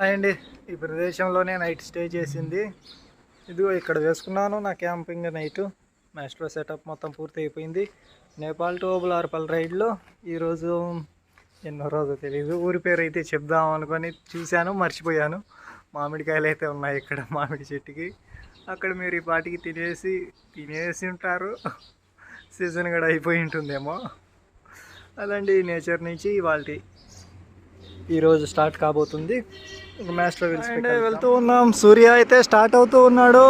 Hi అండి ఈ ప్రదేశంలోనే night stay చేసింది. ఇదిగో ఇక్కడ వేసుకున్నాను నా క్యాంపింగ్ నైట్. మ్యాస్ట్రో సెటప్ మొత్తం పూర్తి అయిపోయింది. నేపాల్ టు ఓబులార్పల్ రైడ్లో ఈరోజు ఎన్నో రోజు తెలియదు ఊరి పేరు అయితే చెప్దాం అనుకొని చూశాను మర్చిపోయాను. మామిడికాయలు అయితే ఉన్నాయి ఇక్కడ మామిడి చెట్టుకి. అక్కడ మీరు ఈ పాటికి తినేసి తినేసి ఉంటారు. సీజన్ కూడా అయిపోయి ఉంటుందేమో. అలాంటి నేచర్ నుంచి వాళ్ళకి ఈరోజు స్టార్ట్ కాబోతుంది. మాస్టర్ వెళ్తూ ఉన్నాం. సూర్య అయితే స్టార్ట్ అవుతూ ఉన్నాడు.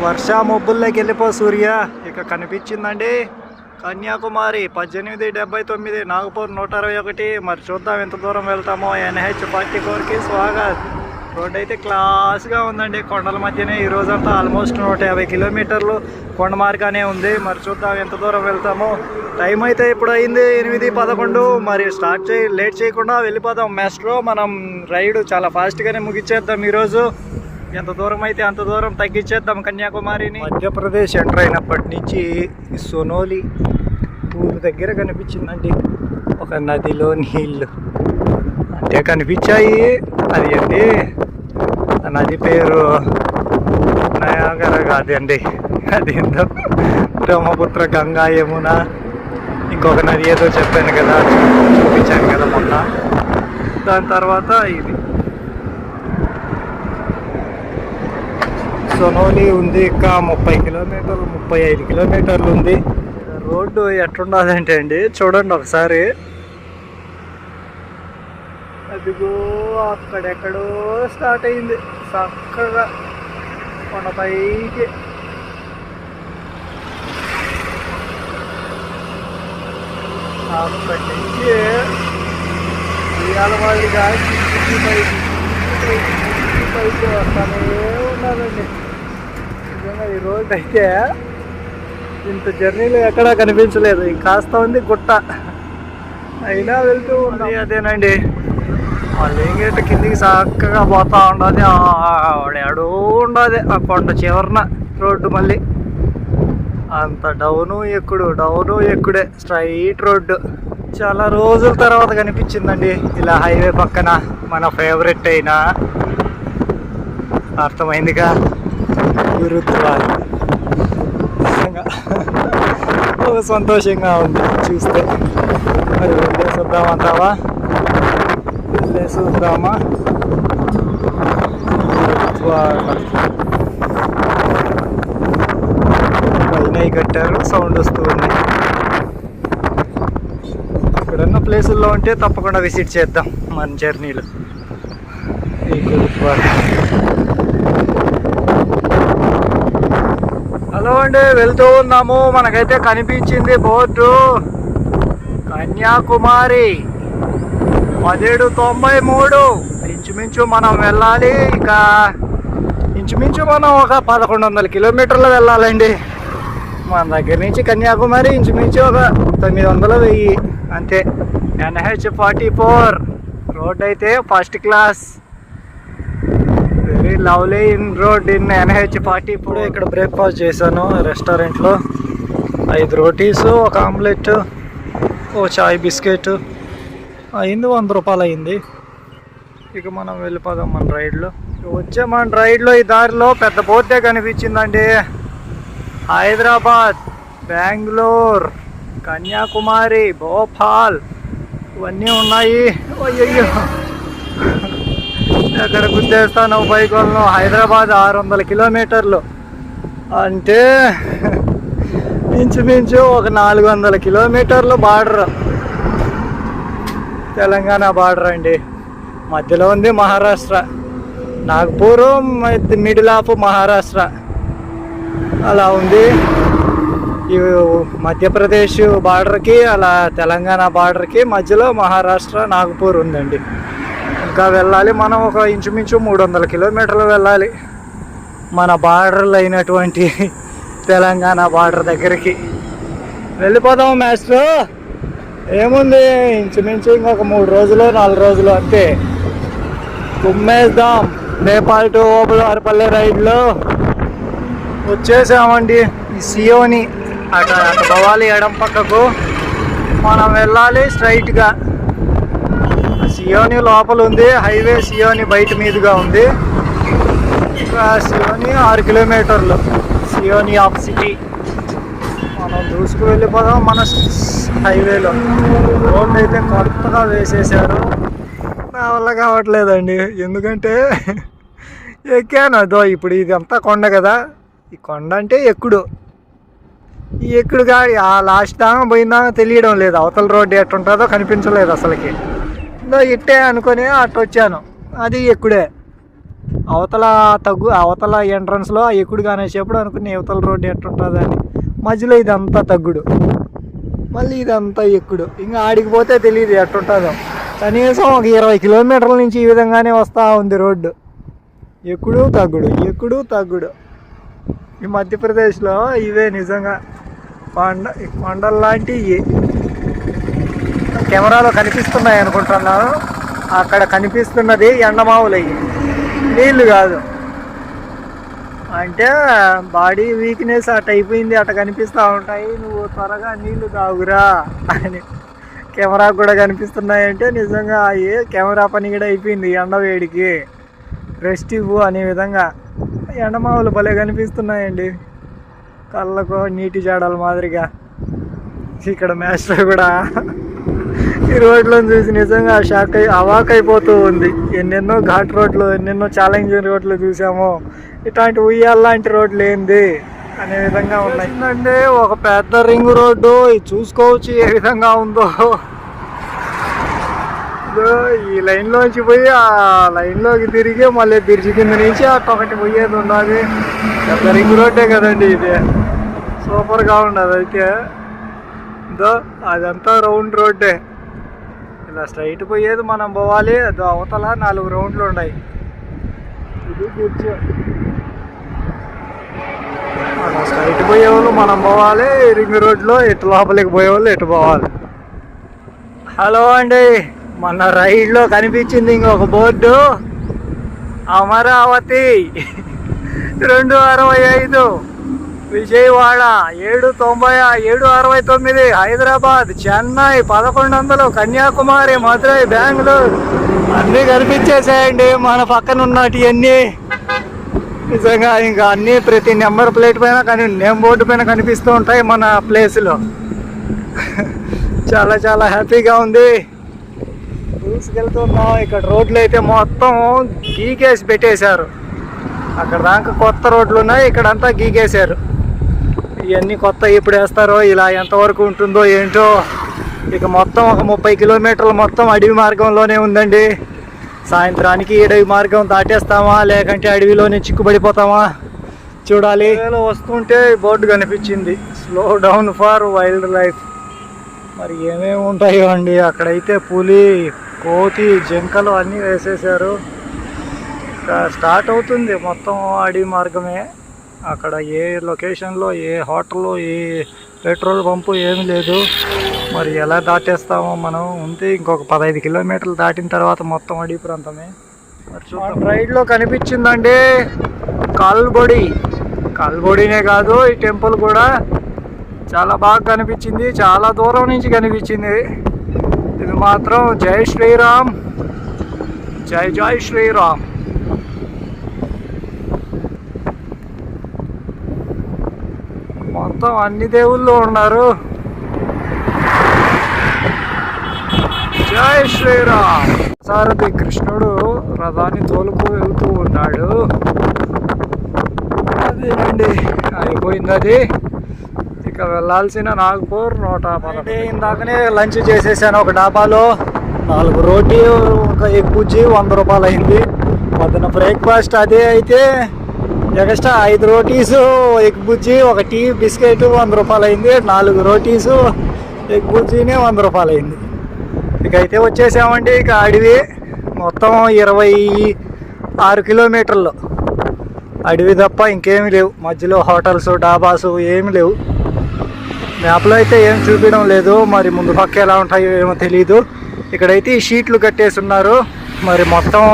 వర్ష మబ్బుల్లోకి వెళ్ళిపో సూర్య. ఇక కనిపించిందండి. కన్యాకుమారి పద్దెనిమిది డెబ్బై తొమ్మిది నాగపూర్ నూట అరవై ఒకటి. మరి చూద్దాం ఎంత దూరం వెళ్తామో. ఎన్హెచ్ ఫార్టీ ఫోర్కి స్వాగత్. రోడ్ అయితే క్లాస్గా ఉందండి. కొండల మధ్యనే ఈ రోజంతా ఆల్మోస్ట్ నూట యాభై కిలోమీటర్లు కొండ మార్గానే ఉంది. మరి చూద్దాం ఎంత దూరం వెళ్తామో. టైం అయితే ఇప్పుడు అయింది ఎనిమిది పదకొండు. మరి స్టార్ట్ చేయి లేట్ చేయకుండా వెళ్ళిపోదాం. మెస్ట్రో మనం రైడ్ చాలా ఫాస్ట్గానే ముగిచ్చేద్దాం ఈరోజు. ఎంత దూరం అయితే అంత దూరం తగ్గించేద్దాం కన్యాకుమారిని. మధ్యప్రదేశ్ ఎంటర్ అయినప్పటి నుంచి సోనోలి ఊరు దగ్గర కనిపించిందండి. ఒక నదిలో నీళ్ళు. అంటే కనిపించాయి. అది అండి నది పేరు నయాగర కాదండి. అది బ్రహ్మపుత్ర గంగా యమున. ఇంకొక నది ఏదో చెప్పాను కదా చూపించాను కదా మొన్న. దాని తర్వాత ఇది. సొనోలి ఉంది ఇంకా ముప్పై కిలోమీటర్లు ముప్పై ఐదు కిలోమీటర్లు ఉంది. రోడ్డు ఎట్లుండాలంటే అండి చూడండి ఒకసారి. అదిగో అక్కడెక్కడో స్టార్ట్ అయింది. చక్కగా కొండపైకి అక్కడి నుంచి ఇవాళ వాళ్ళుగా పైకి పైకి వస్తానే ఉన్నారండి. నిజంగా ఈ రోడ్ అయితే ఇంత జర్నీలో ఎక్కడా కనిపించలేదు. ఇంకాస్త ఉంది గుట్ట. అయినా వెళ్తూ ఉంది అదేనండి. మళ్ళీ ఇంకేట కిందికి చక్కగా పోతా ఉండదు. ఆడూ ఉండదు. ఆ కొండ చివరన రోడ్డు మళ్ళీ. అంత డౌను ఎక్కుడు డౌను ఎక్కుడే. Straight road. చాలా రోజుల తర్వాత కనిపించిందండి ఇలా హైవే పక్కన మన ఫేవరెట్ అయినా అర్థమైందిగా? గురుద్వారా. సంతోషంగా ఉంది చూస్తే. మరి వెళ్ళేసి వద్దామంటావా వెళ్ళేసి వద్దామా పైన కట్టారు సౌండ్ వస్తూ ఉంది ఇక్కడున్న ప్లేసుల్లో ఉంటే తప్పకుండా విజిట్ చేద్దాం మన జర్నీలో ఈ హలో అండి వెళ్తూ ఉన్నాము. మనకైతే కనిపించింది బోర్డు. కన్యాకుమారి. పదిహేడు తొంభై మూడు. ఇంచుమించు మనం వెళ్ళాలి. ఇక ఇంచుమించు మనం ఒక పదకొండు వందల కిలోమీటర్లు వెళ్ళాలండి. మన దగ్గర నుంచి కన్యాకుమారి ఇంచుమించు ఒక తొమ్మిది వందల వెయ్యి. అంతే. NH forty four. రోడ్ అయితే first class. Very lovely in road in NH forty ఇప్పుడు ఇక్కడ బ్రేక్ఫాస్ట్ చేశాను రెస్టారెంట్లో. ఐదు రోటీసు ఒక ఆమ్లెట్ ఓ చాయ్ బిస్కెట్. అయింది వంద రూపాయలు అయింది. ఇక మనం వెళ్ళిపోదాం మన రైడ్లో. ఇక వచ్చే మన రైడ్లో ఈ దారిలో పెద్ద బోర్డే కనిపించిందండి. హైదరాబాద్ బెంగళూరు కన్యాకుమారి భోపాల్ ఇవన్నీ ఉన్నాయి. అయ్యో ఎక్కడ గుద్దేస్తాను బైక్ వాళ్ళను హైదరాబాద్ ఆరు వందల కిలోమీటర్లు. అంటే ఇంచుమించు ఒక నాలుగు వందల కిలోమీటర్లు బార్డర్. తెలంగాణ బార్డర్ అండి. మధ్యలో ఉంది Maharashtra. Nagpur middle of Maharashtra. అలా ఉంది. ఈ మధ్యప్రదేశ్ బార్డర్కి అలా తెలంగాణ బార్డర్కి మధ్యలో మహారాష్ట్ర నాగపూర్ ఉందండి. ఇంకా వెళ్ళాలి మనం ఒక ఇంచుమించు మూడు వందల కిలోమీటర్లు వెళ్ళాలి. మన బార్డర్లు అయినటువంటి తెలంగాణ బార్డర్ దగ్గరికి. వెళ్ళిపోదాం మ్యాచ్లో ఏముంది? ఇంచుమించు ఇంకొక మూడు రోజులు నాలుగు రోజులు అంతే. కుమ్మేద్దాం. నేపాల్ టు ఓబులార్పల్లి రైడ్లో. వచ్చేసామండి ఈ సియోని. అటు భవాలి ఎడం పక్కకు. మనం వెళ్ళాలి స్ట్రైట్గా. సియోని లోపల ఉంది. హైవే సియోని బయట మీదుగా ఉంది. సియోని ఆరు కిలోమీటర్లు. Seoni of city. మనం దూసుకు వెళ్ళిపోదాం మన హైవేలో. రోడ్డు అయితే కొత్తగా వేసేసారు నా వల్ల కావట్లేదండి. ఎందుకంటే ఎక్కాను. అదో ఇప్పుడు ఇది అంతా కొండ కదా. ఈ కొండ అంటే ఎక్కుడు. ఈ ఎక్కుడుగా ఆ లాస్ట్ దాకా పోయిందా తెలియడం లేదు. అవతల రోడ్డు ఎట్టుంటుందో కనిపించలేదు అసలుకి. ఇదో ఇట్టే అనుకొని అటు వచ్చాను అది ఎక్కుడే. అవతల తగ్గు అవతల ఎంట్రన్స్లో ఆ ఎక్కుడు కానేసేప్పుడు అనుకుని అవతల రోడ్డు ఎట్టుంటుందని. మధ్యలో ఇదంతా తగ్గుడు. మళ్ళీ ఇదంతా ఎక్కుడు. ఇంకా ఆడికి పోతే తెలియదు ఎట్టుంటుందో. కనీసం ఒక ఇరవై కిలోమీటర్ల నుంచి ఈ విధంగానే వస్తూ ఉంది రోడ్డు. ఎక్కుడు తగ్గుడు ఎక్కుడు తగ్గుడు. ఈ మధ్యప్రదేశ్లో ఇవే నిజంగా. కొండ కొండల్లాంటివి కెమెరాలో కనిపిస్తున్నాయి అనుకుంటున్నాను అక్కడ కనిపిస్తున్నది ఎండమావులయ్యి. నీళ్ళు కాదు. అంటే బాడీ వీక్నెస్ అట్ అయిపోయింది అట్ట కనిపిస్తూ ఉంటాయి. నువ్వు త్వరగా నీళ్ళు తాగురా అని కెమెరా కూడా కనిపిస్తున్నాయంటే నిజంగా ఏ కెమెరా పని కూడా అయిపోయింది ఎండ వేడికి. రెస్ట్ ఇవ్వు అనే విధంగా. ఎండమావులు భలే కనిపిస్తున్నాయండి. కళ్ళకు నీటి జాడల మాదిరిగా. ఇక్కడ మ్యాచ్లో కూడా ఈ రోడ్లను చూసి నిజంగా షాక్ అయి అవాక్ అయిపోతూ ఉంది. ఎన్నెన్నో ఘాట్ రోడ్లు ఎన్నెన్నో ఛాలెంజింగ్ రోడ్లు చూసామో. ఇట్లాంటి ఉయ్యాలాంటి రోడ్లు ఏంది? అనే విధంగా ఉన్నాయి. అంటే ఒక పెద్ద రింగ్ రోడ్డు ఇది చూసుకోవచ్చు ఏ విధంగా ఉందో. ఇదో ఈ లైన్లోంచి పోయి ఆ లైన్లోకి తిరిగి మళ్ళీ బ్రిడ్జి కింద నుంచి అటు ఒకటి పోయేది ఉండాలి. పెద్ద రింగ్ రోడ్డే కదండి ఇది. సూపర్గా ఉండదు అయితే. ఇదో అదంతా రౌండ్ రోడ్డే. ఇలా స్ట్రైట్ పోయేది మనం పోవాలి. అదో అవతల నాలుగు రౌండ్లు ఉన్నాయి. ఇది బ్రిడ్జ్. ఇటు పోయేవాళ్ళు మనం పోవాలి రింగ్ రోడ్లో ఇటు లోపలికి పోయేవాళ్ళు ఇటు పోవాలి. హలో అండి మన రైడ్లో కనిపించింది ఇంకొక బోర్డు. అమరావతి రెండు అరవై ఐదు విజయవాడ ఏడు తొంభై ఏడు అరవై తొమ్మిది హైదరాబాద్ చెన్నై పదకొండు వందలు కన్యాకుమారి మధురై బెంగళూరు. అన్నీ కనిపించేసాయండి మన పక్కన ఉన్నటివన్నీ. నిజంగా ఇంకా అన్నీ ప్రతి నెంబర్ ప్లేట్ పైన కానీ నేమ్ బోర్డు పైన కనిపిస్తూ ఉంటాయి మన ప్లేస్లో. చాలా చాలా హ్యాపీగా ఉంది. దూసుకెళ్తున్నాం ఇక్కడ రోడ్లు అయితే మొత్తం గీకేసి పెట్టేశారు. అక్కడ దాకా కొత్త రోడ్లు ఉన్నాయి. ఇక్కడంతా గీకేశారు. ఇవన్నీ కొత్త ఎప్పుడు వేస్తారో ఇలా ఎంతవరకు ఉంటుందో ఏంటో. ఇక మొత్తం ఒక ముప్పై కిలోమీటర్లు మొత్తం అడవి మార్గంలోనే ఉందండి. సాయంత్రానికి ఈ అడవి మార్గం దాటేస్తామా? లేకంటే అడవిలోనే చిక్కుబడిపోతామా? చూడాలి. వస్తుంటే బోర్డు కనిపించింది. Slow down for wildlife మరి ఏమేమి ఉంటాయో అండి? అక్కడైతే పులి కోతి జింకలు అన్నీ వేసేసారు స్టార్ట్ అవుతుంది మొత్తం అడవి మార్గమే. అక్కడ ఏ లొకేషన్లో ఏ హోటల్లో ఏ పెట్రోల్ పంపు ఏమి లేదు. మరి ఎలా దాటేస్తామో మనం ఉంటే ఇంకొక పదహైదు కిలోమీటర్లు దాటిన తర్వాత మొత్తం అడవి ప్రాంతమే. మరి రైడ్లో కనిపించిందండి కాల్బొడి కాల్బొడినే కాదు ఈ టెంపుల్ కూడా చాలా బాగా కనిపించింది చాలా దూరం నుంచి కనిపించింది. ఇది మాత్రం జై శ్రీరామ్ జై జై శ్రీరామ్. మొత్తం అన్ని దేవుళ్ళు ఉన్నారు. జై శ్రీరామ్. సారథి కృష్ణుడు రథాన్ని తోలుకు వెళ్తూ ఉన్నాడు. అదేనండి అయిపోయింది అది. ఇక వెళ్ళాల్సిన నాగపూర్ నూట పదకొండు. ఇందాకనే లంచ్ చేసేసాను ఒక డాబాలో. నాలుగు రోటీ ఒక ఎగ్ బుజ్జి వంద రూపాయలు అయింది. పొద్దున బ్రేక్ఫాస్ట్ అదే అయితే. ఎక్స్ట్రా ఐదు రోటీస్ ఎగ్ బుజ్జి ఒక టీ బిస్కెట్ వంద రూపాయలు అయింది. నాలుగు రోటీసు ఎగ్ బుజ్జినే వంద రూపాయలు అయింది. ఇక అయితే వచ్చేసామండి ఇక అడవి మొత్తం ఇరవై ఆరు కిలోమీటర్లు. అడవి తప్ప ఇంకేమీ లేవు. మధ్యలో హోటల్స్ డాబాస్ ఏమి లేవు. మ్యాప్లో అయితే ఏం చూపించడం లేదు. మరి ముందు పక్క ఎలా ఉంటాయో ఏమో తెలియదు ఇక్కడైతే ఈ షీట్లు కట్టేసి ఉన్నారు. మరి మొత్తం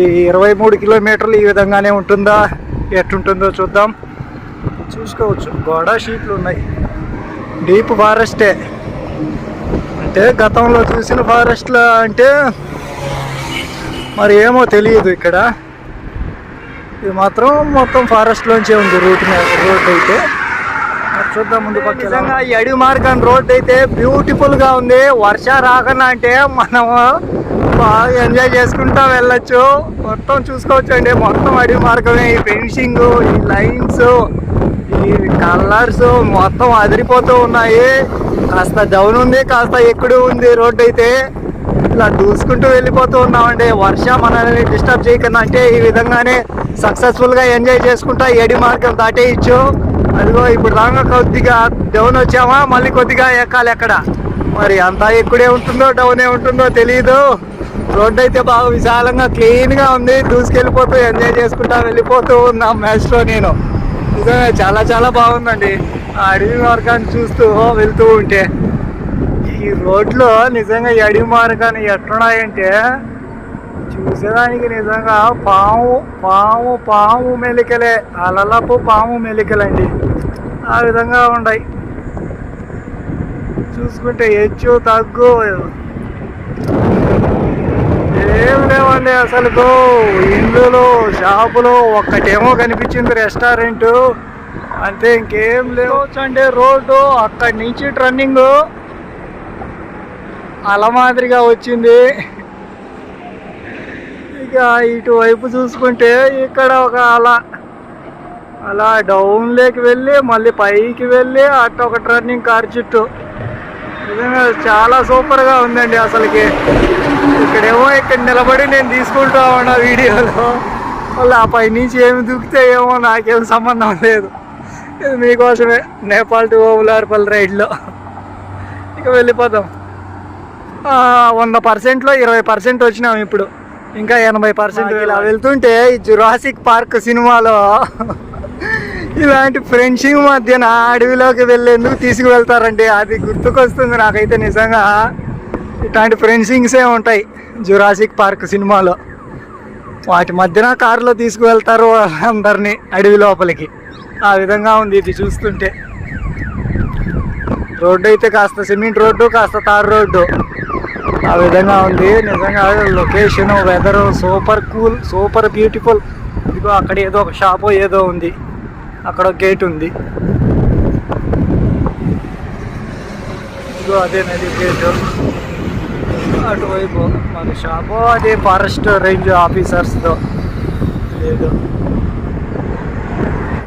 ఈ ఇరవై మూడు కిలోమీటర్లు ఈ విధంగానే ఉంటుందా? ఎట్టుంటుందో చూద్దాం. చూసుకోవచ్చు. గోడ షీట్లు ఉన్నాయి. డీప్ ఫారెస్టే. అంటే గతంలో చూసిన ఫారెస్ట్లో అంటే మరి ఏమో తెలియదు ఇక్కడ. ఇది మాత్రం మొత్తం ఫారెస్ట్లోంచే ఉంది రూట్ రోడ్ అయితే. చూద్దాం ముందు పక్క నిజంగా ఈ అడవి మార్గం రోడ్ అయితే బ్యూటిఫుల్గా ఉంది. వర్ష రాకుండా అంటే మనం బాగా ఎంజాయ్ చేసుకుంటా వెళ్ళచ్చు. మొత్తం చూసుకోవచ్చు అండి. మొత్తం అడవి మార్గమే. ఈ ఫెన్సింగ్ ఈ లైన్స్ ఈ కలర్స్ మొత్తం అదిరిపోతూ ఉన్నాయి. కాస్త డౌన్ ఉంది కాస్త ఎక్కుడు ఉంది రోడ్డు అయితే. ఇలా దూసుకుంటూ వెళ్ళిపోతూ ఉన్నామండి. వర్ష మనల్ని డిస్టర్బ్ చేయకుండా అంటే ఈ విధంగానే సక్సెస్ఫుల్గా ఎంజాయ్ చేసుకుంటా ఏడి మార్గం దాటేయచ్చు. అదిగో ఇప్పుడు రాగా కొద్దిగా డౌన్ వచ్చామా? మళ్ళీ కొద్దిగా ఎక్కాలి ఎక్కడ మరి అంతా ఎక్కుడే ఉంటుందో డౌనే ఉంటుందో తెలియదు రోడ్డు అయితే బాగా విశాలంగా క్లీన్గా ఉంది. దూసుకెళ్ళిపోతూ ఎంజాయ్ చేసుకుంటా వెళ్ళిపోతూ ఉన్నాం మ్యాచ్లో నేను. నిజంగా చాలా చాలా బాగుందండి. అడవి మార్గాన్ని చూస్తూ వెళ్తూ ఉంటే ఈ రోడ్లో నిజంగా ఈ అడవి మార్గాన్ని ఎట్లున్నాయంటే చూసేదానికి నిజంగా పాము పాము పాము మెలికలే అలలపు పాము మెలికలండి. ఆ విధంగా ఉన్నాయి చూసుకుంటే హెచ్చు తగ్గు. ఏం లేవండి అసలు ఇండ్లు షాపులు ఒక్కటేమో కనిపించింది రెస్టారెంట్. అంతే ఇంకేం లేవు. అంటే రోడ్డు అక్కడి నుంచి ట్రన్నింగ్. అల మాదిరిగా వచ్చింది. ఇక ఇటువైపు చూసుకుంటే ఇక్కడ ఒక అలా. అలా డౌన్లోకి వెళ్ళి మళ్ళీ పైకి వెళ్ళి అట్ట ఒక టర్నింగ్ కార్ చుట్టూ. నిజంగా చాలా సూపర్గా ఉందండి అసలుకి. ఇక్కడేమో ఇక్కడ నిలబడి నేను తీసుకుంటా ఉన్నా వీడియోలో. మళ్ళీ ఆ పై నుంచి ఏమి దూకితే ఏమో నాకేం సంబంధం లేదు. ఇది మీకోసమే నేపాల్ టు ఓబులార్పల్లి రైడ్లో. ఇక వెళ్ళిపోదాం. ఆ, వంద పర్సెంట్లో ఇరవై పర్సెంట్ వచ్చినాం ఇప్పుడు. ఇంకా ఎనభై పర్సెంట్ ఇలా వెళ్తుంటే ఈ జురాసిక్ పార్క్ సినిమాలో ఇలాంటి ఫ్రెండ్షిప్ మధ్యన అడవిలోకి వెళ్ళేందుకు తీసుకువెళ్తారండి. అది గుర్తుకొస్తుంది నాకైతే నిజంగా. ఇట్లాంటి ఫ్రెండ్సింగ్సే ఉంటాయి జురాసిక్ పార్క్ సినిమాలో. వాటి మధ్యన కారులో తీసుకువెళ్తారు అందరినీ అడవి లోపలికి. ఆ విధంగా ఉంది ఇది చూస్తుంటే. రోడ్డు అయితే కాస్త సిమెంట్ రోడ్డు కాస్త తార్ రోడ్డు. ఆ విధంగా ఉంది. నిజంగా location weather super cool super beautiful. ఇదిగో అక్కడ ఏదో ఒక షాపు ఏదో ఉంది. అక్కడ గేట్ ఉంది. ఇదిగో అదే నది గేట్. అటువైపు మన షాపు అదే ఫారెస్ట్ రేంజ్ ఆఫీసర్స్తో లేదు.